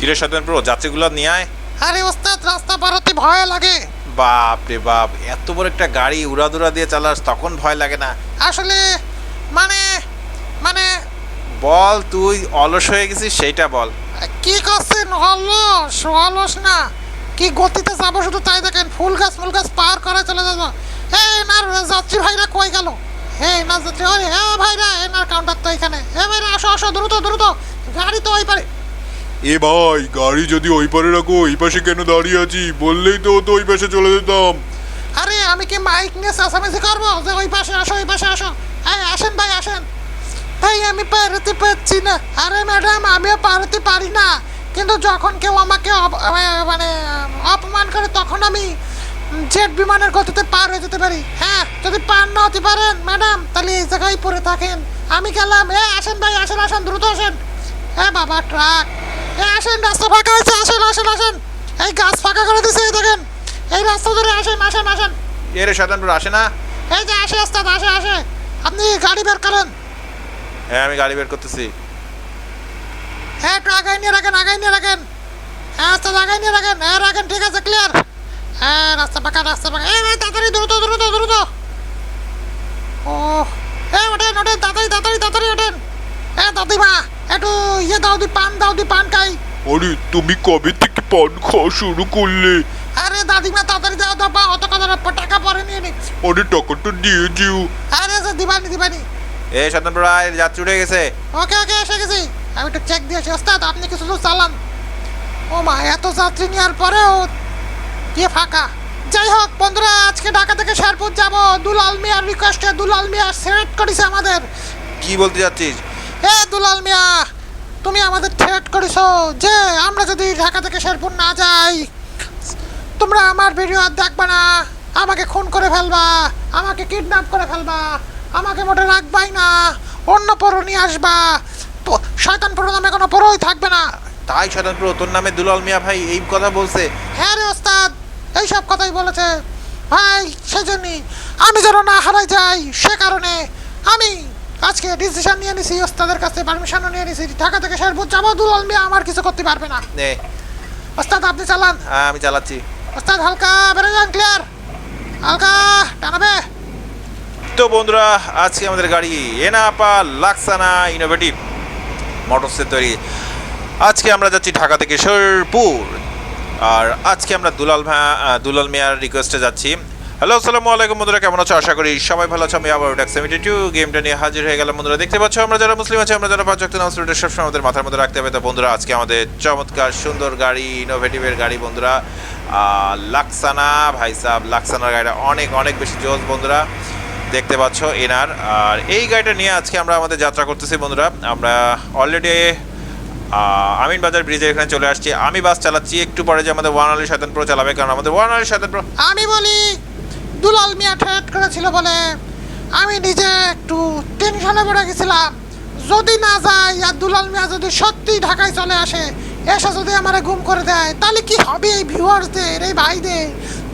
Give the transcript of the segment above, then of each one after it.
কিরে সাধন প্রো যাত্রীগুলো নিয়ে আয়। আরে ওস্তাদ রাস্তা পারাতে ভয় লাগে। বাপ রে বাপ এত বড় একটা গাড়ি উড়াদুরা দিয়ে চালাস তখন ভয় লাগে না। আসলে মানে মানে বল তুই অলস হয়ে গেছিস সেইটা বল। কি করছেন? অলস অলস না। কি গতিতে যাব শুধু তাই দেখেন ফুল গাছ ফুল গাছ পার করে চলে যাব। এই এনার যাত্রী ভাইরা কই গেল? হে না যাত্রী ওরে হে ভাইরা এনার কাউন্টার তো এখানে। হে ভাইরা আসো আসো দ্রুত দ্রুত। গাড়ি তো ওই পারে। এ ভাই, গাড়ি যদি ওই পারে রাখো এই পাশে কেন দাঁড়িয়ে আছি? বললেই তো তো ওই পাশে চলে যেতাম। আরে, আমি কি মাইক নিয়ে চেঁচামেচি করব? যে ওই পাশে আসো, ওই পাশে আসো। এই, আসেন ভাই আসেন। ভাই, আমি পারতে পারছি না। আরে, ম্যাডাম, আমিও পারতে পারি না। কিন্তু যখন কেউ আমাকে মানে অপমান করে, তখন আমি জেট বিমানের গতিতে পার হয়ে যেতে পারি। হ্যাঁ যদি পার না হতে পারেন, ম্যাডাম, তাহলে এই জায়গায় পড়ে থাকেন। আমি গেলাম। এ, আসেন ভাই, আসেন আসেন, দ্রুত আসেন। হ্যাঁ বাবা, ট্রাক। আসেন রাস্তা ফাঁকা হয়েছে আসেন আসেন আসেন। এই গাছ ফাঁকা করে দিছে এই দেখেন। এই রাস্তা ধরে আসেন আসেন আসেন। এরে সাধন প্রো আসে না। এই যে আসে ওস্তাদ আসে আসে। আপনি গাড়ি বের করেন। হ্যাঁ আমি গাড়ি বের করতেছি। হ্যাঁ একটু আগাই নিয়ে রাখেন আগাই নিয়ে রাখেন। হ্যাঁ ওস্তাদ আগাই নিয়ে রাখেন। হ্যাঁ রাখেন ঠিক আছে ক্লিয়ার হ্যাঁ রাস্তা পাকা রাস্তা পাকা এই ভাই তাড়াতাড়ি দ্রুত দ্রুত দ্রুত। ও হ্যাঁ ওঠেন ওঠেন তাড়াতাড়ি তাড়াতাড়ি তাড়াতাড়ি ওঠেন। হ্যাঁ দাদিমা। একটু ইয়ে দাও দি পান দাও দি পান খাই। আরে তুমি কবে থেকে পান খাওয়া শুরু করলে? আরে দাদিমা তাড়াতাড়ি দাও দাও বা অত কথা না, টাকা পরে নিয়ে নি। আরে টাকাটা দিয়ে যেও আরে যে দিবানি দিবানি। এ সাধন প্রো আয় যাত্রী উঠে গেছে। ওকে ওকে এসে গেছি। আমি একটু চেক দিয়েছি ওস্তাদ আপনি কিছু দূর চালান? ও মা এত যাত্রী নেওয়ার পরেও দিয়ে ফাঁকা? যাই হোক বন্ধুরা আজকে ঢাকা থেকে শেরপুর যাব। দুলাল মিয়ার রিকোয়েস্টে দুলাল মিয়া সিলেক্ট করেছে আমাদের। কি বলতে যাচ্ছিস? এ দুলাল মিয়া তুমি আমাদের থ্রেট করেছ যে আমরা যদি ঢাকা থেকে শেরপুর না যাই তোমরা আমার ভিডিও আর দেখবে না। আমাকে খুন করে ফেলবা আমাকে কিডন্যাপ করে ফেলবা আমাকে মোটে রাখবাই না অন্য পরো নিয়ে আসবা। তো শয়তান পরো নামে কোনো পরোই থাকবে না। তাই সাধন প্রো তোর নামে দুলাল মিয়া ভাই এই কথা বলছে। হ্যাঁ রে ওস্তাদ এইসব কথাই বলেছে। ভাই সেজন্যই আমি যেন না হারাই যাই সে কারণে আমি আজকে ডিসিশন নিয়ে নিছি ওস্তাদের কাছে পারমিশনও নিয়ে নিছি ঢাকা থেকে শেরপুর যাব দুলাল মিয়া আমার কিছু করতে পারবে না। নে। ওস্তাদ আপনি চালান। হ্যাঁ আমি চালাচ্ছি। ওস্তাদ হালকা বেরো যান ক্লিয়ার হালকা টানাবে। তো বন্ধুরা আজকে আমাদের গাড়ি এনাপা লাক্সানা ইনোভেটিভ মোটরসের তৈরি। আজকে আমরা যাচ্ছি ঢাকা থেকে শেরপুর। আর আজকে আমরা দুলাল ভা দুলাল মিয়ার রিকোয়েস্টে যাচ্ছি। হ্যালো আসসালামু আলাইকুম বন্ধুরা কেমন আছো? আশা করি সবাই ভালো আছো। আমি আবার ওটা সেভেন্টি টু গেমটা নিয়ে হাজির হয়ে গেলাম বন্ধুরা। দেখতে পাচ্ছ আমরা যারা মুসলিম আছি আমরা যারা পাঁচ নামাজ পড়ি, সবসময় আমাদের মাথার মধ্যে রাখতে হবে। তো বন্ধুরা আজকে আমাদের চমৎকার সুন্দর গাড়ি ইনোভেটিভের গাড়ি বন্ধুরা। লাক্সানা ভাই সাহ লাক্সানার গাড়িটা অনেক অনেক বেশি জোস বন্ধুরা। দেখতে পাচ্ছ এনার। আর এই গাড়িটা নিয়ে আজকে আমরা আমাদের যাত্রা করতেছি বন্ধুরা। আমরা অলরেডি আমিন বাজার ব্রিজের এখানে চলে আসছি। আমি বাস চালাচ্ছি একটু পরে যে আমাদের ওয়ান আলী প্রো চালাবে কারণ আমাদের ওয়ান আলী প্রো আমি বলি দুলাল মিয়া ঠেট করেছিল বলে আমি নিজে একটু টেনশনে পড়ে গেছিলাম। যদি না যাই আর দুলাল মিয়া যদি সত্যি ঢাকায় চলে আসে, এসে যদি আমার গুম করে দেয়, তাহলে কি হবে এই ভিউয়ার্সদের এই ভাইদের?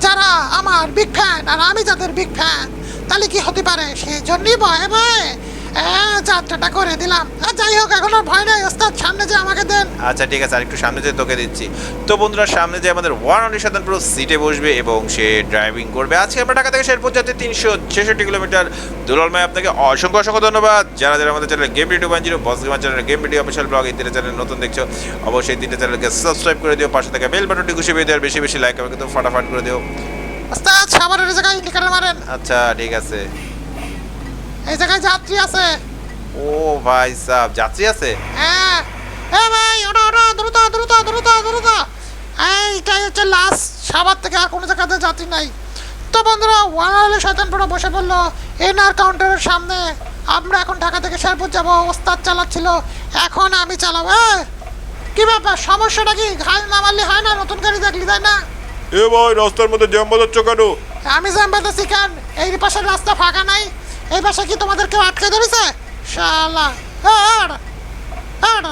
যারা আমার বিগ ফ্যান আর আমি যাদের বিগ ফ্যান তাহলে কি হতে পারে? সেই জন্যই ভয়ে ভয়ে যাত্রাটা করে দিলাম। আর যাই হোক এখন আর ভয় নাই। ওস্তাদ সামনে যে আমাকে দেন। আচ্ছা ঠিক আছে আর একটু সামনে যে তোকে দিচ্ছি। তো বন্ধুরা সামনে যে আমাদের ওয়ান আলী সাধন প্রো সিটে বসবে এবং সে ড্রাইভিং করবে। আজকে আমরা ঢাকা থেকে শেরপুর যাচ্ছি তিনশো ছেষট্টি কিলোমিটার দুলাল ভাই আপনাকে অসংখ্য অসংখ্য ধন্যবাদ। যারা যারা আমাদের চ্যানেল গেম ভিডিও বান zero boss gamer channel game video official blog এই তিনটে চ্যানেল নতুন দেখছ অবশ্যই তিনটে চ্যানেলকে সাবস্ক্রাইব করে দিও। পাশে থেকে বেল বাটনটি পেয়ে দেওয়ার বেশি বেশি লাইক হবে কিন্তু ফাটাফাট করে দিও। জায়গায় মারেন। আচ্ছা ঠিক আছে। এই জায়গায় যাত্রী আছে। ও ভাই সাহ যাত্রী আছে? হ্যাঁ। এ ভাই ওটা ওটা দ্রুত দ্রুত দ্রুত দ্রুত। এইটাই হচ্ছে লাস্ট সাবার থেকে আর কোনো জায়গাতে যাত্রী নাই। তো বন্ধুরা ওয়ান আলী শয়তান পুরো বসে পড়ল এনআর কাউন্টারের সামনে। আমরা এখন ঢাকা থেকে শেরপুর যাব ওস্তাদ চালাচ্ছিল। এখন আমি চালাবো। এ, কি ব্যাপার সমস্যাটা কি? ঘাল না মারলে হয় না? নতুন গাড়ি দেখলি তাই না? এ ভাই রাস্তার মধ্যে জ্যাম বাজাচ্ছ কেন? আমি জানবাতেছি কেন? এই পাশের রাস্তা ফাঁকা নাই। এই পাশে কি তোমাদের কেউ আটকে ধরেছে? শালা আর আর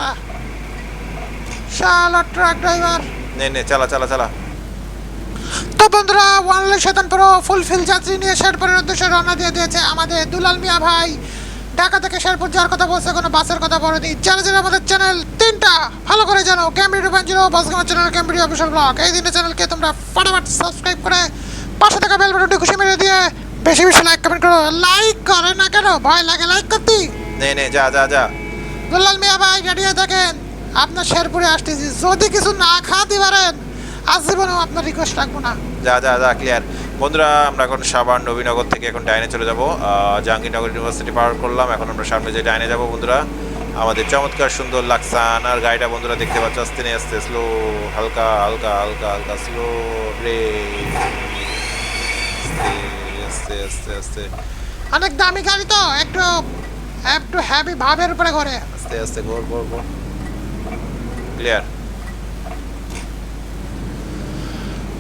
শালা ট্রাক ড্রাইভার নে নে চালা চালা চালা। তো বন্ধুরা ওয়ানলে শতান পুরো ফুলফিল যাত্রী নিয়ে শেরপুরের উদ্দেশ্যে রওনা দিয়ে দিয়েছে আমাদের দুলাল মিয়া ভাই। ঢাকা থেকে শেরপুর যাওয়ার কথা বলছে কোনো বাসের কথা বলেনি। যারা যারা আমাদের চ্যানেল তিনটা ভালো করে জানো ক্যামরি টু জিরো বাসগামা চ্যানেল ক্যামরি অফিসিয়াল ব্লগ এই তিনটা চ্যানেলকে তোমরা ফটাফট সাবস্ক্রাইব করে পাশে থাকা বেল বাটনটি খুশি মেরে দিয়ে বেশি বেশি লাইক কমেন্ট করো লাইক করে না কেন ভয় লাগে লাইক করতে নে নে যা যা যা দুল্লাল মিয়া ভাই রেডি হয়ে থাকেন আপনার শেরপুরে আসতেছি যদি কিছু না খাওয়াতে পারেন আজ জীবনেও আপনার রিকোয়েস্ট রাখব না যা যা যা ক্লিয়ার বন্ধুরা আমরা এখন সাবান নবীনগর থেকে এখন ডাইনে চলে যাব জাহাঙ্গীরনগর ইউনিভার্সিটি পার করলাম এখন আমরা সামনে যে ডাইনে যাব বন্ধুরা আমাদের চমৎকার সুন্দর লাগসান আর গাড়িটা বন্ধুরা দেখতে পাচ্ছ আস্তে নিয়ে আস্তে স্লো হালকা হালকা হালকা হালকা স্লো ব্রেক আস্তে আস্তে আস্তে। অনেক দামি গাড়ি তো একটু একটু হ্যাভি ভাবের উপরে ঘরে। আস্তে আস্তে ঘোর ঘোর ঘোর। ক্লিয়ার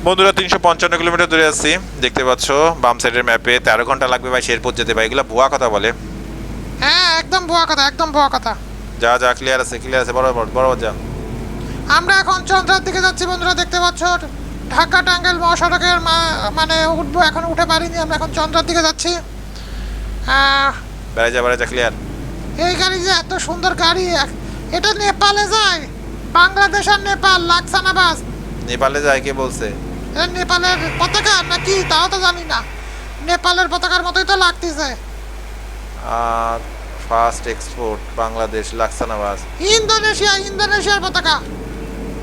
বন্ধুরা তিনশো পঞ্চান্ন কিলোমিটার দূরে আছি। দেখতে পাচ্ছ বাম সাইডের ম্যাপে তেরো ঘণ্টা লাগবে ভাই শেরপুর যেতে ভাই। এগুলো ভুয়া কথা বলে। হ্যাঁ একদম ভুয়া কথা একদম ভুয়া কথা। যা যা ক্লিয়ার আছে ক্লিয়ার আছে। বরাবর বরাবর যা। আমরা এখন চন্দ্রার দিকে যাচ্ছি বন্ধুরা দেখতে পাচ্ছ। ঢাকা টাঙ্গাইল মহাসড়কের মানে উঠবো এখন উঠে পারিনি আমরা এখন চন্দ্রার দিকে যাচ্ছি। বেড়ে যা বেড়ে যা ক্লিয়ার এই গাড়ি যে এত সুন্দর গাড়ি এটা নেপালে যায়? বাংলাদেশ আর নেপাল লাকসানা বাস নেপালে যায় কে বলছে? এটা নেপালের পতাকা নাকি? তাও তো জানি না। নেপালের পতাকার মতোই তো লাগতেছে। ফার্স্ট এক্সপোর্ট বাংলাদেশ লাক্সানাবাস। ইন্দোনেশিয়া ইন্দোনেশিয়ার পতাকা।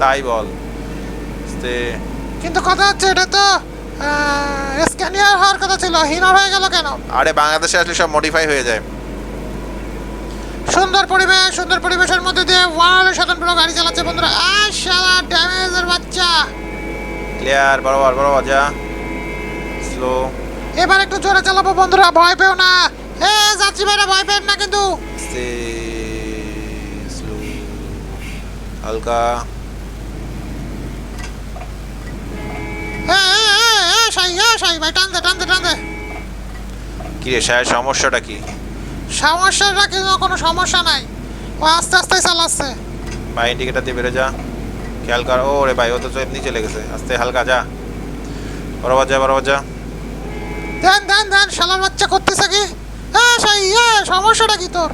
তাই বল। কিন্তু কথা হচ্ছে এটা তো স্ক্যানিয়ার হওয়ার কথা ছিল হিনার হয়ে গেল কেন? আরে বাংলাদেশে আসলে সব মডিফাই হয়ে যায়। সুন্দর পরিবেশ সুন্দর পরিবেশের মধ্যে দিয়ে ওয়ালে স্বতন্ত্র গাড়ি চালাচ্ছে বন্ধুরা। আর শালা ড্যামেজের বাচ্চা। ক্লিয়ার বরাবর বরাবর যা। স্লো এবার একটু জোরে চালাবো বন্ধুরা ভয় পেও না। এ যাত্রী ভাইরা ভয় পেন না কিন্তু। স্লো হালকা। সাই সাই ভাই টান দে টান দে টান দে কি? রে সাহেব সমস্যাটা কি সমস্যাটা কিন্তু কোনো সমস্যা নাই। ও আস্তে আস্তে চালাচ্ছে। ভাই ইন্ডিকেটার দিয়ে বেরো যা। খেয়াল কর ও রে ভাই ও তো এমনি চলে গেছে। আস্তে হালকা যা। বরাবর যা বরাবর যা। দেন দেন দেন শালার বাচ্চা করতেছে কি? এ সাই এ সমস্যাটা কি তোর?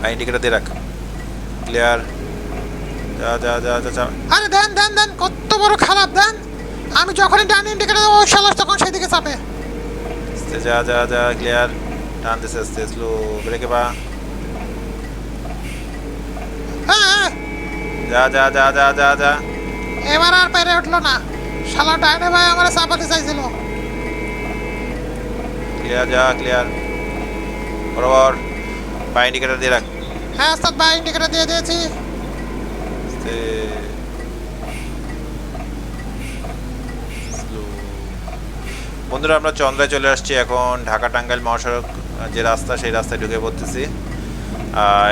ভাই ইন্ডিকেটার দিয়ে রাখ। ক্লিয়ার যা যা যা যা যা। আরে দেন দেন দেন কত বড় খারাপ দেন। আমি যখনই ডান ইন্ডিকেটার দেবো শালার তখন সেদিকে চাপে। যা যা যা ক্লিয়ার। টান দিছে আস্তে স্লো ব্রেকে পা। হ্যাঁ হ্যাঁ। যা যা যা যা যা যা। এবার আর পেরে উঠল না। শালা ডাইনে ভাই আমার চাপাতে চাইছিল। ক্লিয়ার যা ক্লিয়ার। বরাবর পা ইন্ডিকেটার দিয়ে রাখ। হ্যাঁ ওস্তাদ ভাই ইন্ডিকেটার দিয়ে দিয়েছি। স্লো বন্ধুরা, আমরা চন্দ্রায় চলে আসছি এখন ঢাকা টাঙ্গাইল মহাসড়ক যে রাস্তা, সেই রাস্তায় ঢুকে পড়তেছি।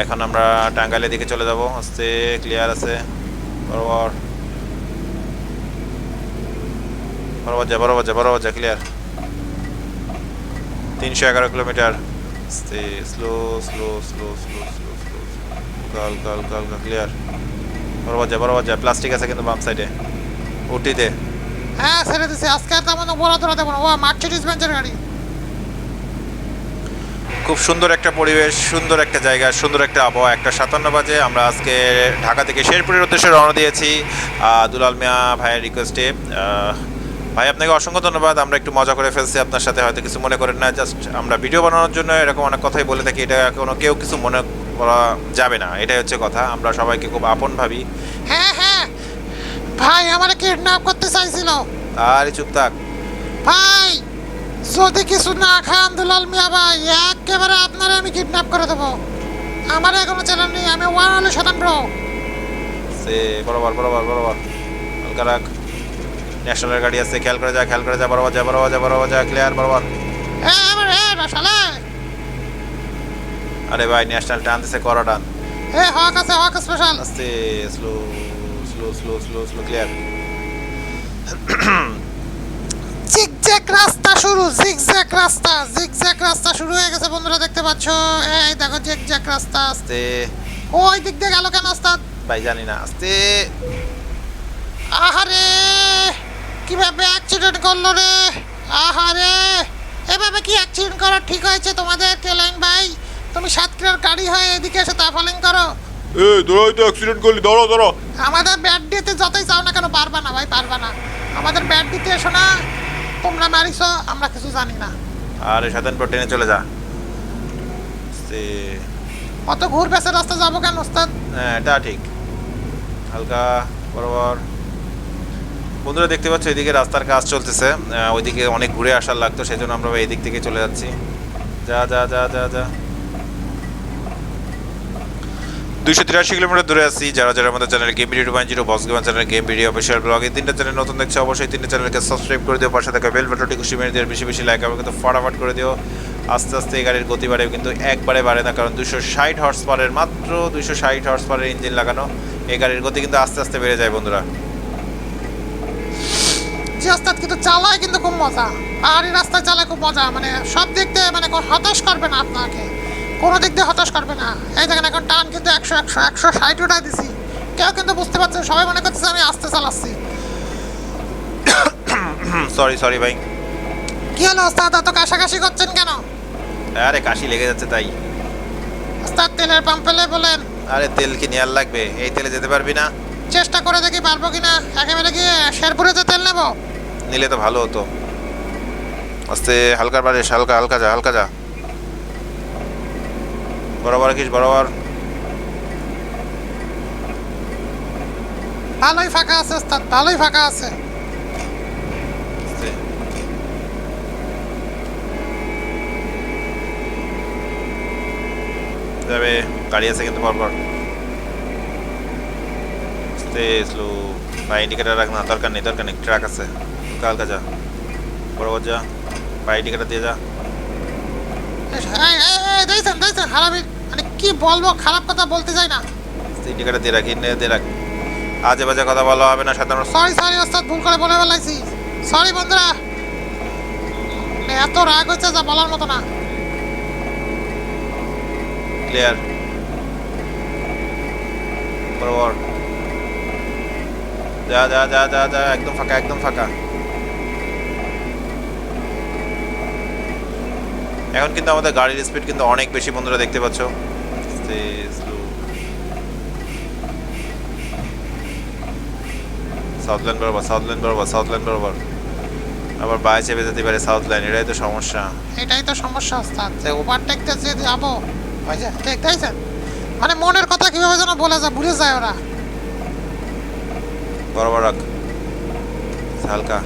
এখন আমরা টাঙ্গাইলের দিকে চলে যাব। আস্তে ক্লিয়ার আছে। বরাবর। বরাবর যা বরাবর যা বরাবর যা ক্লিয়ার তিনশো এগারো কিলোমিটার। আস্তে slow slow slow slow slow slow কাল কাল কাল ক্লিয়ার যা প্লাস্টিক আছে কিন্তু বাম সাইডে উটিতে হ্যাঁ ছেড়ে দিছি। আজকে আর তেমন বড় ধরা দেবো ও বেঞ্চের গাড়ি। খুব সুন্দর একটা পরিবেশ সুন্দর একটা জায়গা সুন্দর একটা আবহাওয়া। একটা সাতান্ন বাজে। আমরা আজকে ঢাকা থেকে শেরপুরের উদ্দেশ্যে রওনা দিয়েছি। দুলাল মিয়া ভাইয়ের রিকোয়েস্টে ভাই আপনাকে অসংখ্য ধন্যবাদ। আমরা একটু মজা করে ফেলছি। আপনার সাথে হয়তো কিছু মনে করেন না। জাস্ট আমরা ভিডিও বানানোর জন্য এরকম অনেক কথাই বলে থাকি। এটা কোনো কেউ কিছু মনে করা যাবে না এটাই হচ্ছে কথা। আমরা সবাইকে খুব আপন ভাবি। হ্যাঁ হ্যাঁ। ভাই আমারে কিডন্যাপ করতে চাইছিল। আর চুপ থাক। ভাই যদি কিছু না খান দুলাল মিয়া ভাই একেবারে আপনারে আমি কিডন্যাপ করে দেবো। আমার এখনও চ্যানেল নেই আমি ওয়ান হলে স্বতন্ত্র সে বরাবর বরাবর বরাবর। হালকা রাখ। ন্যাশনালের গাড়ি আছে খেয়াল করে যা খেয়াল করে যা বরাবর যা বরাবর যা বরাবর যা ক্লিয়ার বরাবর। এ আমার এ রসালে আরে ভাই ন্যাশনাল টান দিছে করো টান। এ হক আছে হক স্পেশাল। আস্তে slow slow slow slow slow clear zigzag রাস্তা শুরু জিগজ্যাগ রাস্তা জিগজ্যাগ রাস্তা শুরু হয়ে গেছে বন্ধুরা দেখতে পাচ্ছ? এই দেখো জিগজ্যাগ রাস্তা আস্তে। ওই দিক দিয়ে গেল কেন ওস্তাদ? ভাই জানি না আস্তে। আহারে কীভাবে অ্যাক্সিডেন্ট করল রে? আহারে এভাবে কি অ্যাক্সিডেন্ট করা ঠিক হয়েছে তোমাদের কেলাইন ভাই? তুমি সাতক্ষীরার গাড়ি হয়ে এদিকে এসে তাফালিং করো। এ তোরাই তো অ্যাক্সিডেন্ট করলি দাঁড়া দাঁড়া আমাদের ব্যাট দিতে যতই চাও না কেন পারবা না ভাই পারবা না। আমাদের ব্যাট দিতে এসো না তোমরা মারিছো আমরা কিছু জানি না। আরে আর সাধারণপুর ট্রেনে চলে যা। সে অত ঘুর বেসের রাস্তা যাব কেন ওস্তাদ? হ্যাঁ এটা ঠিক। হালকা বরাবর। বন্ধুরা দেখতে পাচ্ছ এদিকে রাস্তার কাজ চলতেছে। ওইদিকে অনেক ঘুরে আসার লাগতো সেই জন্য আমরা এই দিক থেকে চলে যাচ্ছি। যা যা যা যা যা। দুইশো তিরাশি কিলোমিটার দূরে আছি। যারা যারা আমাদের channel game video point zero boss game channel game video official blog এই তিনটা চ্যানেল নতুন দেখছে, অবশ্যই তিনটা চ্যানেলকে সাবস্ক্রাইব করে দিও, পাশে থাকা বেল বাটনটি খুশি মেরে দিও বেশি বেশি লাইক এবং কিন্তু ফটাফট করে দিও। আস্তে আস্তে এই গাড়ির গতি বাড়ে কিন্তু একবারে বাড়ে না, কারণ দুশো ষাট হর্স পাওয়ারের মাত্র দুশো ষাট হর্স পাওয়ারের ইঞ্জিন লাগানো, এই গাড়ির গতি কিন্তু আস্তে আস্তে বেড়ে যায় বন্ধুরা। কিন্তু চালায় কিন্তু খুব মজা পাহাড়ি রাস্তায় চালায় খুব মজা মানে সব দিক মানে হতাশ করবে না আপনাকে। কোনো দিক দিয়ে হতাশ করবে না। এই দেখেন এখন টান কিন্তু একশো একশো একশো ষাট উঠাই দিছি। কেউ কিন্তু বুঝতে পারছেন সবাই মনে করতেছে আমি আস্তে চালাচ্ছি। সরি সরি ভাই। কি হলো ওস্তাদ এত কাশাকাশি করছেন কেন? আরে কাশি লেগে যাচ্ছে তাই। ওস্তাদ তেলের পাম্প পেলে বলেন। আরে তেল কি নেয়ার লাগবে? এই তেলে যেতে পারবি না। চেষ্টা করে দেখি পারব কিনা একেবারে গিয়ে শেরপুরে যে তেল নেব। নিলে তো ভালো হতো। আস্তে হালকা বাড়িস হালকা হালকা যা হালকা যা। বরাবর রাখিস বরাবর। ভালোই ফাঁকা আছে ওস্তাদ ভালোই ফাঁকা আছে। যাবে গাড়ি আছে কিন্তু পরপর আস্তে স্লো। বা ইন্ডিকেটার রাখ না দরকার নেই দরকার নেই ট্রাক আছে। হালকা হালকা যা বরাবর যা বা ইন্ডিকেটার দিয়ে যা। দেখছেন দেখছেন হারামি মানে কি বলব খারাপ কথা বলতে চাই না। ইন্ডিকেটার দিয়ে রাখ দিয়ে রাখ। আজে বাজে কথা বলা হবে না সাধারণ সরি সরি ওস্তাদ ভুল করে বলে ফেলাইছি। সরি বন্ধুরা। মানে এত রাগ হচ্ছে যা বলার মতো না। ক্লিয়ার বরাবর যা যা যা যা যা একদম ফাঁকা একদম ফাঁকা। এখন কিন্তু আমাদের গাড়ির স্পিড কিন্তু অনেক বেশি বন্ধুরা দেখতে পাচ্ছ। সাউথ লাইন বরাবর সাউথ লাইন বরাবর সাউথ লাইন বরাবর আবার বাই চেপে যেতে পারে সাউথ লাইন এটাই তো সমস্যা। এটাই তো সমস্যা ওস্তাদ। যে ওভারটেকটা যে যাব যে ঠিক দেখছেন? মানে মনের কথা কীভাবে যেন বলে যায় ভুলে যায় ওরা। বরাবর রাখ। হালকা।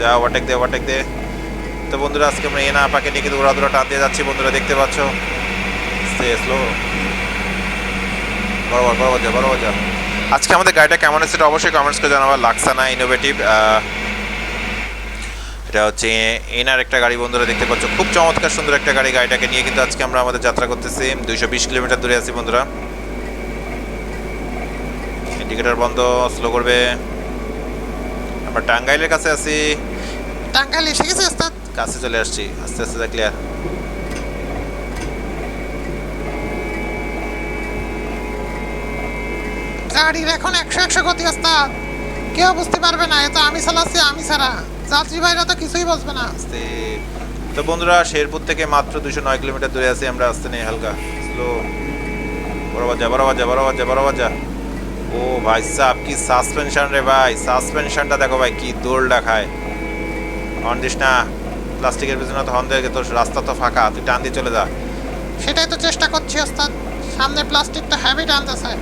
যা ওভারটেক দে ওভারটেক দে। তো বন্ধুরা, আজকে আমরা এনা আপাকে নিয়ে কিন্তু উড়াদুরা টান দিয়ে যাচ্ছি। বন্ধুরা, দেখতে পাচ্ছ? স্লো বরাবর বরাবর যা বরাবর যা আজকে আমাদের গাড়িটা কেমন আছে সেটা অবশ্যই কমেন্টস করে জানাবা। লাক্সানা ইনোভেটিভ এটা হচ্ছে এনার একটা গাড়ি বন্ধুরা, দেখতে পাচ্ছ? খুব চমৎকার, সুন্দর একটা গাড়ি। গাড়িটাকে নিয়ে কিন্তু আজকে আমরা আমাদের যাত্রা করতেছি। দুইশো বিশ কিলোমিটার দূরে আছি বন্ধুরা। ইন্ডিকেটর বন্ধ স্লো করবে। আমরা টাঙ্গাইলের কাছে আছি। টাঙ্গাইল এসে গেছে? কাছে চলে আসছি। আস্তে আস্তে যা ক্লিয়ার গাড়ির এখন একশো একশো গতি ওস্তাদ কেউ বুঝতে পারবে না এ তো আমি চালাচ্ছি আমি ছাড়া। যাত্রী ভাইরা তো কিছুই বুঝবে না। আস্তে। তো বন্ধুরা শেরপুর থেকে মাত্র দুশো নয় কিলোমিটার দূরে আছি আমরা আসতে নেই হালকা। স্লো বরাবর যা বরাবর যা বরাবর যা বরাবর যা ও ভাই সাহ কি সাসপেনশন রে ভাই। সাসপেনশনটা দেখো ভাই কি দোলটা খায়। না। প্লাস্টিকের পিছনে তো হর্ন দিয়ে তোর রাস্তা তো ফাঁকা তুই টান দিয়ে চলে যা। সেটাই তো চেষ্টা করছি ওস্তাদ। সামনে প্লাস্টিকটা হ্যাভি টানতেছে।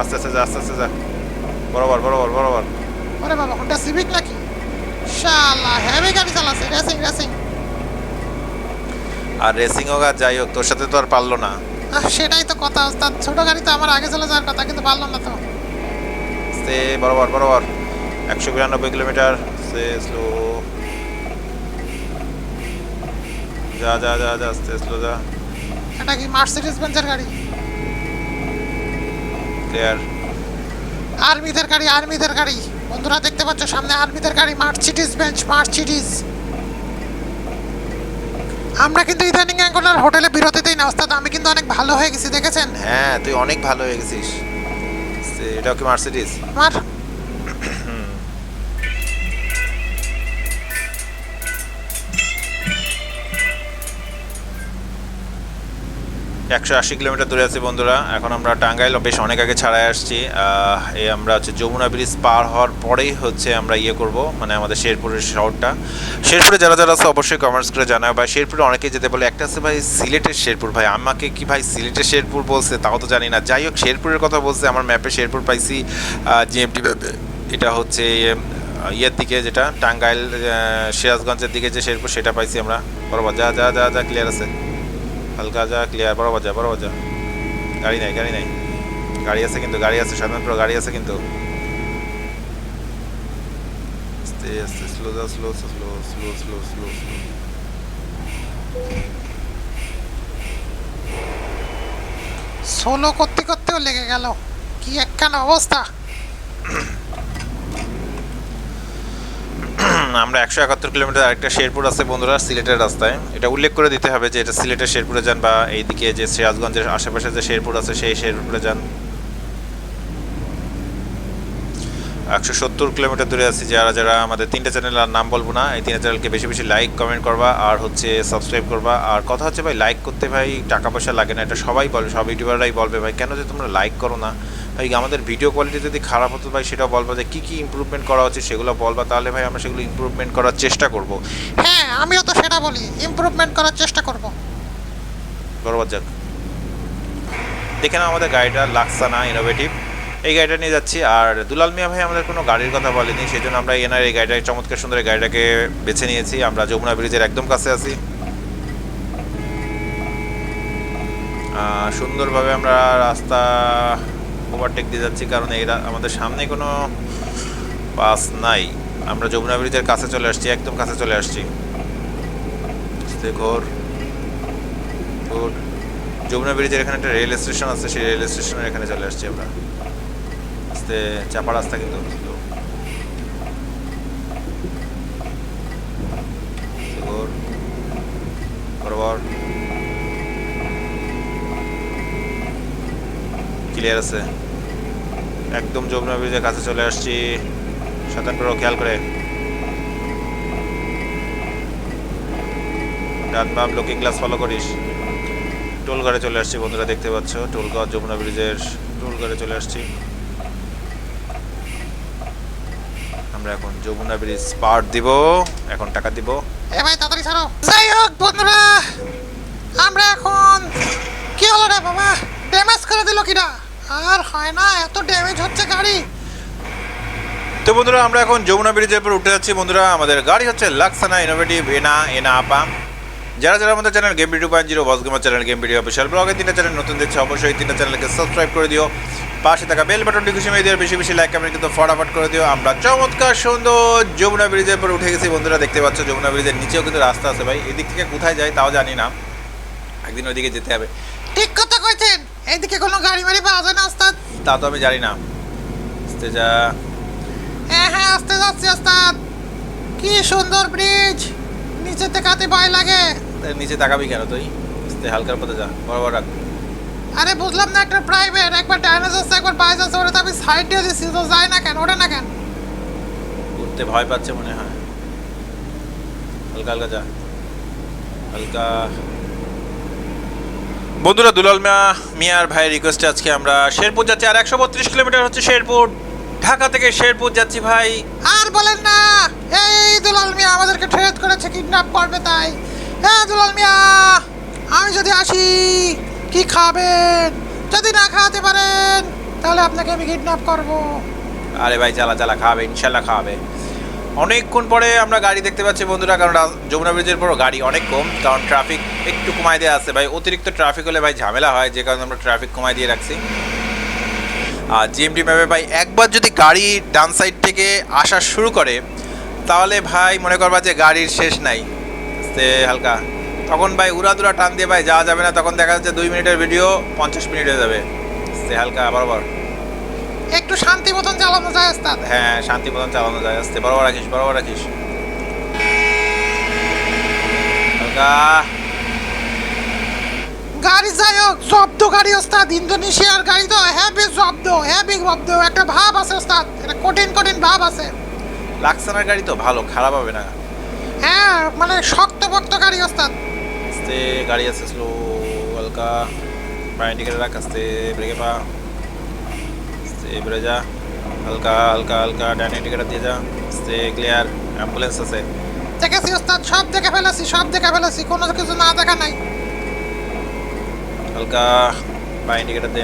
আস্তে আস্তে যা আস্তে আস্তে যা। বরাবর বরাবর বরাবর। ওরে বাবা হোন্ডা সিভিক নাকি? শালা হেভি গাড়ি চালাচ্ছে রেসিং রেসিং আর রেসিং হোক আর যাই হোক তোর সাথে তো আর পারল না। সেটাই তো কথা ওস্তাদ। ছোট গাড়ি তো আমার আগে চলে যাওয়ার কথা কিন্তু পারলাম না তো। সে বরাবর বরাবর। একশো বিরানব্বই কিলোমিটার সে স্লো যা যা যা যা আস্তে স্লো যা। এটা কি মার্সিডিজ বেঞ্চের গাড়ি? ক্লিয়ার আর্মিদের গাড়ি আর্মিদের গাড়ি। বন্ধুরা দেখতে পাচ্ছ সামনে আর্মিদের গাড়ি মার্সিডিজ বেঞ্চ মার্সিডিজ আমরা কিন্তু ইদানিং আর হোটেলে বিরতি দিই না ওস্তাদ আমি কিন্তু অনেক ভালো হয়ে গেছি দেখেছেন? হ্যাঁ তুই অনেক ভালো হয়ে গেছিস। সে, এটাও কি মার্সিডিস আমার একশো আশি কিলোমিটার দূরে আছি বন্ধুরা। এখন আমরা টাঙ্গাইল, বেশ অনেক আগে ছাড়াই আসছি। এই আমরা হচ্ছে যমুনা ব্রিজ পার হওয়ার পরেই হচ্ছে আমরা ইয়ে করব মানে আমাদের শেরপুরের শহরটা। শেরপুরে যারা যারা আছে অবশ্যই কমেন্টস করে জানায় ভাই, শেরপুরে অনেকে যেতে বলে, একটা আছে ভাই সিলেটের শেরপুর। ভাই, আমাকে কি ভাই সিলেটের শেরপুর বলছে তাও তো জানি না। যাই হোক, শেরপুরের কথা বলছে, আমার ম্যাপে শেরপুর পাইছি। জিএমটি এটা হচ্ছে ইয়ের দিকে যেটা, টাঙ্গাইল সিরাজগঞ্জের দিকে যে শেরপুর, সেটা পাইছি আমরা। বরাবর, যা যা যা যা ক্লিয়ার আছে। হালকা যা ক্লিয়ার বরাবর যা বরাবর যা গাড়ি নাই গাড়ি নাই। গাড়ি আছে কিন্তু, গাড়ি আছে, সাধারণত গাড়ি আছে কিন্তু। স্লো যা slow slow slow slow slow slow solo করতে, করতেও লেগে গেল। কি একখান অবস্থা। আমরা একশো একাত্তর কিলোমিটার আরেকটা শেরপুর আছে বন্ধুরা, সিলেটের রাস্তায়। এটা উল্লেখ করে দিতে হবে যে এটা সিলেটের শেরপুরে যান বা এইদিকে যে সিরাজগঞ্জের আশেপাশে যে শেরপুর আছে সেই শেরপুরে যান। একশো সত্তর কিলোমিটার দূরে আছি যারা যারা আমাদের তিনটে চ্যানেল আর নাম বলব না, এই তিনটে চ্যানেলকে বেশি বেশি লাইক কমেন্ট করবা আর হচ্ছে সাবস্ক্রাইব করবা। আর কথা হচ্ছে ভাই লাইক করতে ভাই, টাকা পয়সা লাগে না, এটা সবাই বলে, সব ইউটিউবাররাই বলবে ভাই, কেন যে তোমরা লাইক করো না? ভাই আমাদের ভিডিও কোয়ালিটি যদি খারাপ হতো ভাই সেটাও বলবা যে কী কী ইম্প্রুভমেন্ট করা উচিত সেগুলো বলবা তাহলে ভাই আমরা সেগুলো ইমপ্রুভমেন্ট করার চেষ্টা করব। হ্যাঁ আমিও তো সেটা বলি ইমপ্রুভমেন্ট করার চেষ্টা করব। বরাবর যাক। দেখে নাও আমাদের গাড়িটা লাক্সানা ইনোভেটিভ এই গাড়িটা নিয়ে যাচ্ছি আর দুলাল মিয়া ভাই আমাদের কোনো গাড়ির কথা বলেনি সেই জন্য আমরা এনার এই গাড়িটা চমৎকার সুন্দর এই গাড়িটাকে বেছে নিয়েছি। আমরা যমুনা ব্রিজের একদম কাছে আছি। সুন্দরভাবে আমরা রাস্তা ওভারটেক দিয়ে যাচ্ছি কারণ এরা আমাদের সামনে কোনো বাস নাই। আমরা যমুনা ব্রিজের কাছে চলে আসছি, একদম কাছে চলে আসছি। ঘোর ঘোর। যমুনা ব্রিজের এখানে একটা রেল স্টেশন আছে, সেই রেল স্টেশনের এখানে চলে আসছি আমরা। আস্তে চাপা রাস্তা কিন্তু। ক্লিয়ার আছে। একদম যমুনা ব্রিজের কাছে চলে আসছি। সাতান খেয়াল করে। ডান বাম লুকিং গ্লাস ফলো করিস। টোল ঘরে চলে আসছি বন্ধুরা, দেখতে পাচ্ছ। টোলগড় যমুনা ব্রিজের টোল ঘরে চলে আসছি। আমরা এখন যমুনা ব্রিজ পার দিব। এখন টাকা দিব। এ ভাই, তাড়াতাড়ি ছাড়ো। যাই হোক, বন্ধুরা, আমরা এখন কি হলো রে বাবা? ড্যামেজ করে দিল কিনা? আর হয় না এত ড্যামেজ হচ্ছে গাড়ি। তো বন্ধুরা আমরা এখন যমুনা ব্রিজের উপর উঠে যাচ্ছি। বন্ধুরা আমাদের গাড়ি হচ্ছে লাক্সানা ইনোভেটিভ এনা এনা আপাম যারা যারা আমাদের channel game video point zero boss gamer channel game video official ব্লগে তিনটা চ্যানেল নতুন দেখছে অবশ্যই তিনটা চ্যানেলকে সাবস্ক্রাইব করে দিও। পাশে থাকা বেল বাটনটি খুশি মেয়ে দিও বেশি বেশি লাইক কমেন্ট কিন্তু ফটাফট করে দিও। আমরা চমৎকার সুন্দর যমুনা ব্রিজের উপর উঠে গেছি। বন্ধুরা দেখতে পাচ্ছ যমুনা ব্রিজের নিচেও কিন্তু রাস্তা আছে ভাই। এদিক থেকে কোথায় যায় তাও জানি না। একদিন ওইদিকে যেতে হবে। ঠিক কথা কইছেন। এইদিকে কোনো গাড়ি মারি পাওয়া যায় না ওস্তাদ। তা তো আমি জানি না। আস্তে যা। হ্যাঁ হ্যাঁ আস্তে যাচ্ছি ওস্তাদ। কি সুন্দর ব্রিজ নিচে দেখাতে ভয় লাগে। নিচে তাকাবি কেন তুই? আস্তে হালকার পথে যা বরাবর রাখ। আরে বুঝলাম না একটা প্রাইভেট একবার ডাইনোস আছে একবার বাইস আছে ওটা তো আমি সাইড দিয়ে দিচ্ছি তো যায় না কেন ওঠে না কেন? উঠতে ভয় পাচ্ছে মনে হয়। হালকা হালকা যা। হালকা। বন্ধুরা দুলাল মিয়া মিয়ার ভাইয়ের রিকোয়েস্টে আজকে আমরা শেরপুর যাচ্ছি। আর একশো বত্রিশ কিলোমিটার হচ্ছে শেরপুর। ঢাকা থেকে শেরপুর যাচ্ছি ভাই। আর বলেন না এই দুলাল মিয়া আমাদেরকে ট্রেড করেছে কিডন্যাপ করবে তাই। হ্যাঁ দুলাল মিয়া আমি যদি আসি কি খাবেন? যদি না খাওয়াতে পারেন তাহলে আপনাকে আমি কিডন্যাপ করব। আরে ভাই চালা চালা খাওয়াবে ইনশাল্লাহ খাওয়াবে অনেকক্ষণ পরে আমরা গাড়ি দেখতে পাচ্ছি বন্ধুরা, কারণ যমুনা ব্রিজের পরও গাড়ি অনেক কম, কারণ ট্রাফিক একটু কমায় দেওয়া আছে। ভাই, অতিরিক্ত ট্রাফিক হলে ভাই ঝামেলা হয়, যে কারণে আমরা ট্রাফিক কমায় দিয়ে রাখছি। আর জিএমটি ম্যাপে ভাই, একবার যদি গাড়ি ডান সাইড থেকে আসা শুরু করে, তাহলে ভাই মনে করবা যে গাড়ির শেষ নাই। সে হালকা। তখন ভাই উড়াদুরা টান দিয়ে ভাই যাওয়া যাবে না, তখন দেখা যাচ্ছে দুই মিনিটের ভিডিও পঞ্চাশ মিনিট হয়ে যাবে। সে হালকা, বরাবর। একটু শান্তি মতন চালানো যায় ওস্তাদ। হ্যাঁ শান্তি মতন চালানো যায় আস্তে বরাবর রাখিস বরাবর রাখিস হালকা। গাড়ি যাই হোক শব্দ গাড়ি ওস্তাদ ইন্দোনেশিয়ার গাড়ি তো হ্যাভি শব্দ হ্যাভি শব্দ একটা ভাব আছে ওস্তাদ একটা কঠিন কঠিন ভাব আছে। লাক্সানার গাড়ি তো ভালো খারাপ হবে না। হ্যাঁ মানে শক্ত পক্ত গাড়ি ওস্তাদ। আস্তে গাড়ি আছে স্লো হালকা। পা ইন্ডিকেটার রাখ আস্তে ব্রেকে পা। বেড়ে যা হালকা হালকা হালকা ডান ইন্ডিকেটার দিয়ে যা। আস্তে ক্লিয়ার অ্যাম্বুলেন্স আছে। দেখেছি ওস্তাদ সব দেখে ফেলেছি সব দেখে ফেলেছি কোনো কিছু না দেখা নাই। হালকা পা ইন্ডিকেটার দে।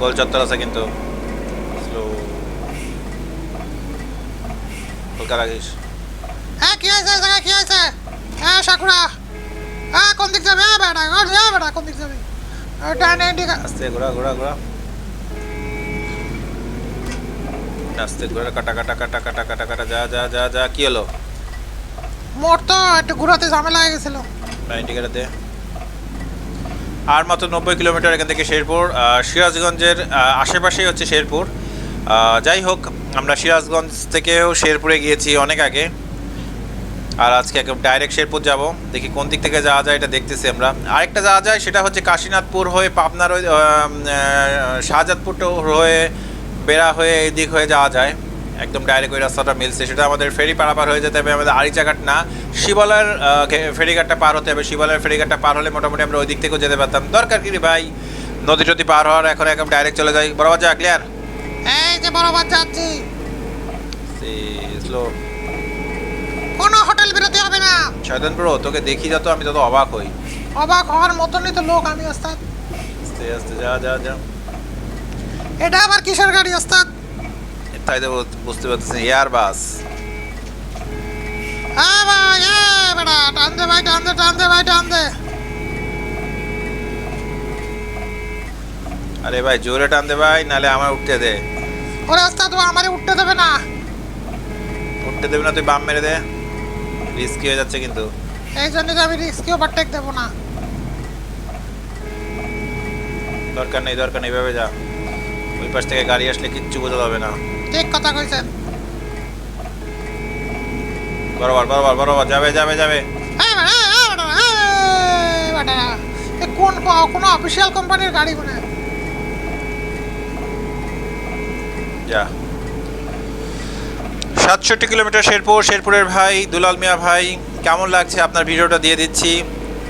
গোল চত্বর আছে কিন্তু। স্লো হালকা রাখিস। হ্যাঁ কি হয়েছে এই জায়গায় কি হয়েছে? হ্যাঁ সাকুরা। হ্যাঁ কোন দিক যাবে? হ্যাঁ বেটা কোন হ্যাঁ বেটা কোন দিক যাবে? ডানে দিকে আস্তে ঘোরা ঘোরা ঘোরা। আস্তে ঘোরা কাটা কাটা কাটা কাটা কাটা কাটা যা যা যা যা কি হলো? মোট তো একটু ঘুরাতে ঝামেলা হয়ে গেছিল। লাইন টিকাটাতে আর মাত্র নব্বই কিলোমিটার এখান থেকে শেরপুর সিরাজগঞ্জের আশেপাশেই হচ্ছে শেরপুর। যাই হোক আমরা সিরাজগঞ্জ থেকেও শেরপুরে গিয়েছি অনেক আগে। আর আজকে একদম ডাইরেক্ট শেরপুর যাব। দেখি কোন দিক থেকে যাওয়া যায় এটা দেখতেছি আমরা। আরেকটা যাওয়া যায় সেটা হচ্ছে কাশীনাথপুর হয়ে পাবনার শাহজাদপুর হয়ে বেড়া হয়ে এই দিক হয়ে যাওয়া যায়। একদম ডাইরেক্ট ওই রাস্তাটা মিলছে। সেটা আমাদের ফেরি পারাপার হয়ে যেতে হবে। আমাদের আরিচাঘাট না শিবালয়ের ফেরিঘাটটা পার হতে হবে। শিবালয়ের ফেরিঘাটটা পার হলে মোটামুটি আমরা ওই দিক থেকেও যেতে পারতাম। দরকার কি রে ভাই? নদী টদী পার হওয়ার এখন একদম ডাইরেক্ট চলে যাই বরাবর যা ক্লিয়ার এই যে বরাবর যাচ্ছি স্লো কোনো হোটেল বিরতি হবে না। শয়তান ব্রো তোকে দেখি যত আমি তত অবাক হই। অবাক হওয়ার মতনই তো লোক আমি ওস্তাদ। আস্তে আস্তে যা যা যা। এটা আবার কিসের গাড়ি ওস্তাদ? তাই তো বুঝতে পারতেছি এয়ার বাস হ্যাঁ ভাই এ বেটা টান দে ভাই টান দে টান দে ভাই টান দে। আরে ভাই জোরে টান দে ভাই নালে আমার উঠতে দে। ওরে ওস্তাদ আমারে উঠতে দেবে না। উঠতে দেবে না তুই বাম মেরে দে। রিস্কি হয়ে যাচ্ছে কিন্তু। এই জন্য আমি রিস্কি ওভারটেক দেবো না। দরকার নেই দরকার নেই এভাবে যা। পাশ থেকে গাড়ি আসলে কিচ্ছু বোঝা যাবে না। ঠিক কথা কইছেন। বরাবর বরাবর বরাবর যাবে যাবে যাবে। কোন কোনো অফিসিয়াল কোম্পানির গাড়ি মনে যা। সাতষট্টি কিলোমিটার শেরপুর শেরপুরের ভাই দুলাল মিয়া ভাই কেমন লাগছে? আপনার ভিডিওটা দিয়ে দিচ্ছি।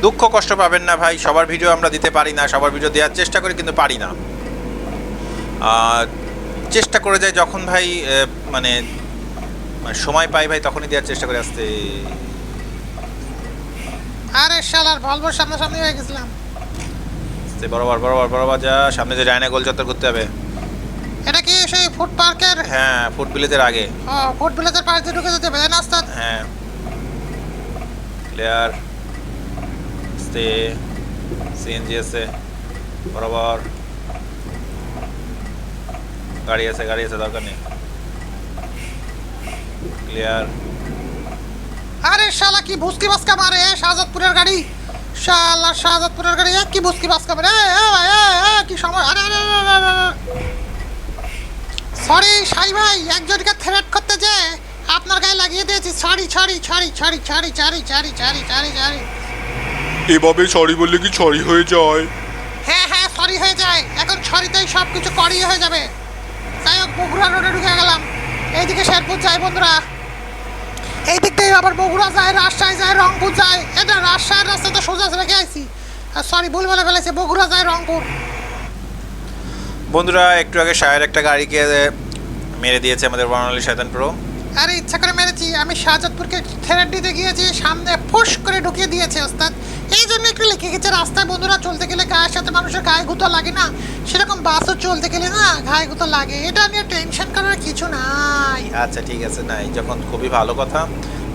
দুঃখ কষ্ট পাবেন না ভাই সবার ভিডিও আমরা দিতে পারি না সবার ভিডিও দেওয়ার চেষ্টা করি কিন্তু পারি না। চেষ্টা করে যাই যখন ভাই মানে সময় পাই ভাই তখনই দেওয়ার চেষ্টা করে আসতে। আরে শালার ভলভোর সামনাসামনি হয়ে গেছিলাম। আসতে বরাবর বরাবর বরাবর যা সামনে যে ডায়না গোল চত্বর করতে হবে। এটা কি সেই ফুড পার্কের? হ্যাঁ ফুট বিলেতের আগে। হ্যাঁ ফুড ভিলেজের পাশ দিয়ে ঢুকে যেতে হবে তাই না ওস্তাদ? হ্যাঁ। ক্লিয়ার স্টে সিএনজি আছে বরাবর। গাড়ি আছে গাড়ি আছে দরকার নেই। ক্লিয়ার আরে শালা কি ভুসকি বাসকা মারে? শাহজাদপুরের গাড়ি। শালা শাহজাদপুরের গাড়ি এ কি ভুসকি বাসকা মারে? এ, এ ভাই এ, এ, কি সময়? আরে সরি সাই ভাই একজনকে থ্রেট করতে যে আপনার গায়ে লাগিয়ে দিয়েছি। Sorry sorry sorry sorry sorry sorry sorry sorry sorry sorry এভাবে সরি বললে কি সরি হয়ে যায়? হ্যাঁ হ্যাঁ সরি হয়ে যায়। এখন সরিতেই সব কিছু করি হয়ে যাবে। যাই হোক বগুড়া রোডে ঢুকে গেলাম। এইদিকে শেরপুর যাই বন্ধুরা। এই দিক দিয়ে আবার বগুড়া যায় রাজশাহী যায় রংপুর যায়। এটা রাজশাহীর রাস্তা তো সোজা রেখে আইছি। সরি ভুল বলে ফেলেছে বগুড়া যায় রংপুর। বন্ধুরা একটু আগে শায়ের একটা গাড়িকে মেরে দিয়েছে আমাদের বর্ণালী শয়তান প্রো। আরে ইচ্ছা করে মেরেছি। আমি শাহজাদপুরকে থ্রেট দিতে গিয়েছি সামনে ফুস করে ঢুকিয়ে দিয়েছে ওস্তাদ। এই জন্য একটু লিখে গেছে, রাস্তায় বন্ধুরা চলতে গেলে গায়ের সাথে মানুষের গায়ে গুঁতো লাগে না। সেরকম বাসও চলতে গেলে না গায়ে গুঁতো লাগে। এটা নিয়ে টেনশন করার কিছু নাই। আচ্ছা ঠিক আছে, নাই। যখন খুবই ভালো কথা,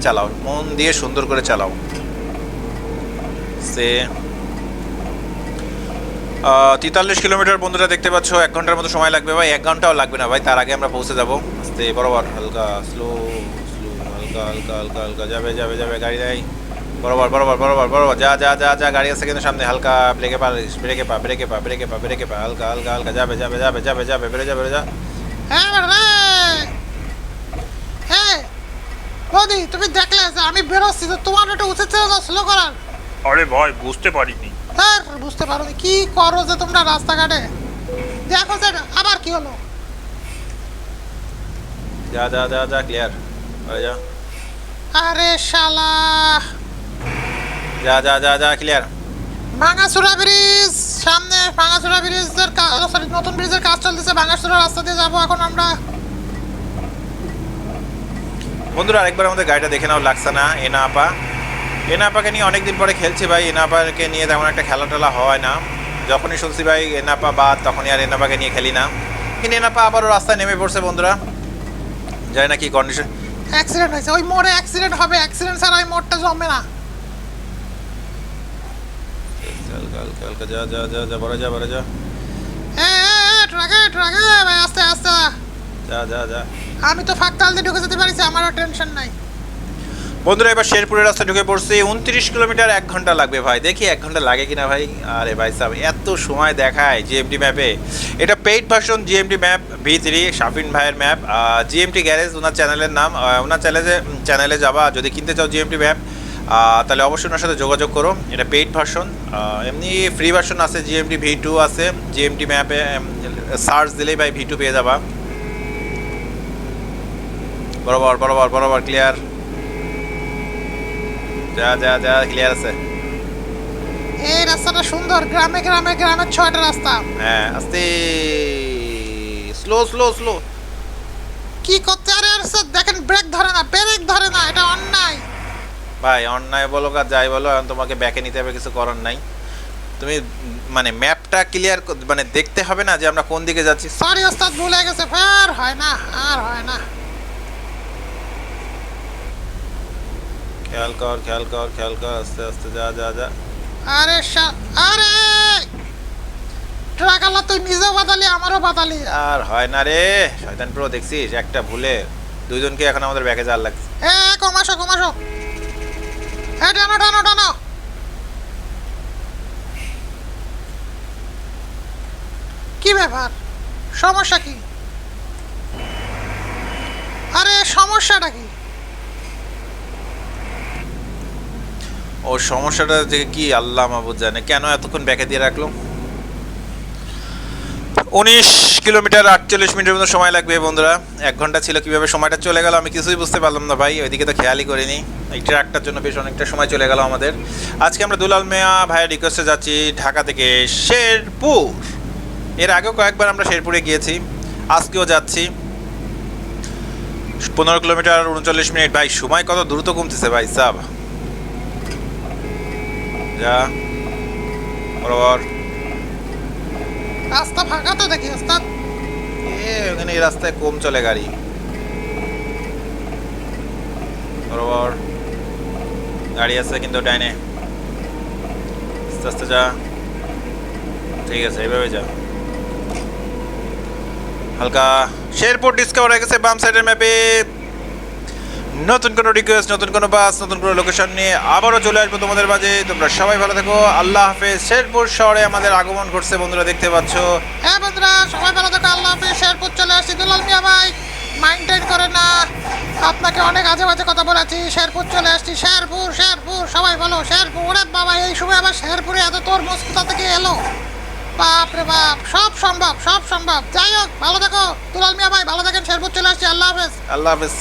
চালাও। মন দিয়ে সুন্দর করে চালাও। সে তেতাল্লিশ কিলোমিটার বন্ধুরা দেখতে পাচ্ছ, এক ঘণ্টার মতো সময় লাগবে ভাই। এক ঘন্টাও লাগবে না ভাই, তার আগে আমরা পৌঁছে যাব। আস্তে, বরাবর, হালকা স্লো স্লো হালকা হালকা হালকা হালকা, যাবে যাবে যাবে, গাড়ি দেয়। বরাবর বরাবর বরাবর বরাবর। যা যা যা যা গাড়ি আছে কিন্তু সামনে। হালকা ব্রেকে পা ব্রেকে পা ব্রেকে পা ব্রেকে পা ব্রেকে পা। হালকা হালকা হালকা যাবে যাবে যাবে যাবে যাবে বেড়ে যা বেড়ে যা। হ্যাঁ রে হ্যাঁ বৌদি তুমি দেখলে যে আমি বেরোচ্ছি তো তোমার একটু উচিত ছিল না স্লো করার। আরে ভাই বুঝতে পারিনি। স্যার বুঝতে পারো কি করো যে তোমরা রাস্তাঘাটে? দেখো স্যার আবার কি হলো? যা যা যা যা ক্লিয়ার হয়ে যা। আরে শালা! যা যা যা যা ক্লিয়ার ভাঙাচুরা ব্রিজ সামনে ভাঙাচোরা ব্রিজের সরি নতুন ব্রিজের কাজ চলতেছে ভাঙাচোরা রাস্তা দিয়ে যাব এখন আমরা। বন্ধুরা আরেকবার আমাদের গাড়িটা দেখে নাও লাগছে না এনা আপা এনা আপাকে নিয়ে অনেকদিন পরে খেলছি ভাই এনা আপাকে নিয়ে তেমন একটা খেলা টেলা হয় না। যখনই শুনছি ভাই এনাপা বাদ তখনই আর এনাপাকে নিয়ে খেলি না। কিন্তু এনাপা আবারও রাস্তায় নেমে পড়ছে বন্ধুরা। জানি না কি কন্ডিশন অ্যাক্সিডেন্ট হয়েছে ওই মোড়ে অ্যাক্সিডেন্ট হবে অ্যাক্সিডেন্ট ছাড়া ওই মোড়টা জমে না। চল চল চল চল, যা যা যা যা বড় যা বড় যা। ট্রাকে ট্রাকে আস্তে আস্তে যা যা যা। আমি তো ফাঁক তাল দিয়ে ঢুকে যেতে পারিছি আমারও টেনশন নাই। বন্ধুরা এবার শেরপুরের রাস্তা ঢুকে পড়ছি। উনত্রিশ কিলোমিটার এক ঘণ্টা লাগবে ভাই। দেখি এক ঘণ্টা লাগে কিনা ভাই। আরে ভাই সাহেব এত সময় দেখায় জিএমটি ম্যাপে এটা paid version GMT map V three Shafin ভাইয়ের ম্যাপ জিএমটি গ্যারেজ ওনার চ্যানেলের নাম ওনার চ্যানেলে চ্যানেলে যাবা। যদি কিনতে চাও জিএমটি ম্যাপ তাহলে অবশ্যই ওনার সাথে যোগাযোগ করো। এটা পেইড ভার্সন এমনি ফ্রি ভার্সন আছে জিএমটি ভি টু আছে। জিএমটি ম্যাপে সার্চ দিলেই ভাই ভি টু পেয়ে যাবা। বরাবর বরাবর বরাবর ক্লিয়ার যা যা যা ক্লিয়ার আছে। এই রাস্তাটা সুন্দর গ্রামে গ্রামে গ্রামের ছয়টা রাস্তা। হ্যাঁ আস্তে। স্লো স্লো স্লো কি করতে? আরে আরে স্যার দেখেন ব্রেক ধরে না ব্রেক ধরে না এটা অন্যায়। ভাই অন্যায় বলো আর যাই বলো এখন তোমাকে ব্যাকে নিতে হবে কিছু করার নাই। তুমি মানে ম্যাপটা ক্লিয়ার মানে দেখতে হবে না যে আমরা কোন দিকে যাচ্ছি। সরি ওস্তাদ ভুলে গেছে। আর হয় না আর হয় না। খেয়াল কর খেয়াল কর খেয়াল কর আস্তে আস্তে যা যা যা। আরে শা- আরে! ট্রাকালা তুই নিজেও বাতালি আমারও বাতালি আর হয় না রে শয়তান প্রো দেখছিস? একটা ভুলে দুইজনকে এখন আমাদের ব্যাকে যাওয়ার লাগছে। এ কমাসো কমাসো। এ কি ব্যাপার? সমস্যা কি? আরে, সমস্যাটা কি? ও, সমস্যাটা যে কি আল্লাহ মাহবুদ জানে। কেন এতক্ষণ ব্যাকে দিয়ে রাখল? উনিশ কিলোমিটার আটচল্লিশ মিনিটের মতো সময় লাগবে বন্ধুরা। এক ঘণ্টা ছিল, কীভাবে সময়টা চলে গেল আমি কিছুই বুঝতে পারলাম না ভাই, ওইদিকে তো খেয়ালই করিনি। এই ট্র্যাকটার জন্য বেশ অনেকটা সময় চলে গেল আমাদের। আজকে আমরা দুলাল মেয়া ভাইয়ের রিকোয়েস্টে যাচ্ছি ঢাকা থেকে শেরপুর। এর আগেও কয়েকবার আমরা শেরপুরে গিয়েছি, আজকেও যাচ্ছি। পনেরো কিলোমিটার উনচল্লিশ মিনিট। ভাই, সময় কত দ্রুত কমতেছে ভাই, সাব। যা, বরাবর। রাস্তা ফাঁকা তো দেখি ওস্তাদ এ এই রাস্তায় কম চলে গাড়ি। বরাবর। গাড়ি আছে কিন্তু ডাইনে। আস্তে আস্তে যা। ঠিক আছে এইভাবে যা। হালকা। শেরপুর ডিসকাভার হয়ে গেছে বাম সাইডের ম্যাপে নতুন কোনো রিকোয়েস্ট নতুন কোনো বাস নতুন কোনো লোকেশন নিয়ে আবারও চলে আসব তোমাদের মাঝে। তোমরা সবাই ভালো থেকো। আল্লাহ হাফেজ। শেরপুর শহরে আমাদের আগমন ঘটছে বন্ধুরা দেখতে পাচ্ছ। হ্যাঁ বন্ধুরা সবাই ভালো থাকো। আল্লাহ হাফেজ। শেরপুর চলে আসছি। দুলাল মিয়া ভাই মাইন্ডেন করে না। আপনাকে অনেক আজে বাজে কথা বলেছি। শেরপুর চলে আসছি। শেরপুর শেরপুর সবাই বলো শেরপুর। ওরে বাবা এই সময় আবার শেরপুরে এত তোর কোথা থেকে এলো? বাপ রে বাপ সব সম্ভব সব সম্ভব। যাই হোক ভালো থাকো। দুলাল মিয়া ভাই ভালো থাকেন। শেরপুর চলে আসছি। আল্লাহ হাফেজ। আল্লাহ হাফেজ।